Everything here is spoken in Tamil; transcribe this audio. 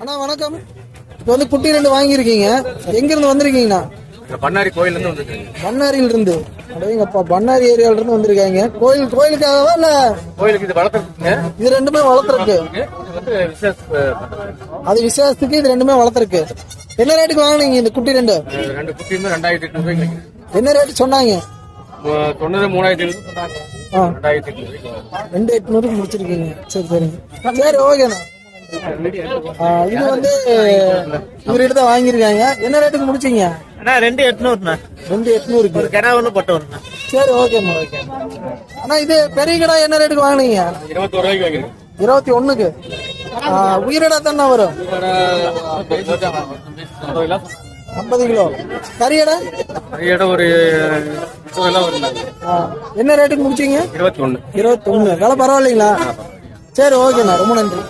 அண்ணா வணக்கம். இப்போ வந்து குட்டி ரெண்டு வாங்கியிருக்கீங்க. எங்க இருந்து வந்திருக்கீங்கண்ணா பண்ணாரி கோயில்ல இருந்து வந்துருக்காங்க. பண்ணாரியில இருந்து அடேங்கப்பா பண்ணாரி ஏரியால இருந்து வந்திருக்காங்க. கோயில் கோயிலுக்காகவா இல்ல? கோயிலுக்கு இது வளர்த்துருக்குங்க இது ரெண்டுமே வளர்த்துருக்கு. அது விசேஷத்துக்கு இது ரெண்டுமே வளர்த்துருக்கு என்ன ரேட்டுக்கு வாங்குனீங்க இந்த குட்டி ரெண்டு? ரெண்டு குட்டியுமே ரெண்டாயிரத்தி எட்நூறு என்ன ரேட் சொன்னாங்க? சொன்னது மூணாயிரத்தி ரெண்டாயிரத்தி எட்நூறு ரெண்டு எட்நூறுக்கு முடிச்சிருக்கீங்க. சரி சரிங்க சரி ஓகேண்ணா. இது வந்து இவர்கிட்ட தான் வாங்கியிருக்காங்க. என்ன ரேட்டுக்கு முடிச்சீங்க? அண்ணா ரெண்டு எட்நூறுண்ணா. ரெண்டு எட்நூறுக்கு. ஒரு கிடா ஒன்று பட்டு சரி ஓகேம்மா ஓகே அண்ணா இது பெரிய கடை என்ன ரேட்டுக்கு வாங்குனீங்க? இருபத்தோரு ரூபாய்க்கு வாங்கிருக்கு இருபத்தி ஒண்ணுக்கு. ஆ, உயிரிடா தானே வரும்? ஐம்பது கிலோ. கறியடா இடம் ஒரு என்ன ரேட்டுக்கு முடிச்சீங்க? இருபத்தி ஒண்ணு இருபத்தி ஒண்ணு விலை பரவாயில்லைங்களா? சரி ஓகேண்ணா ரொம்ப நன்றி.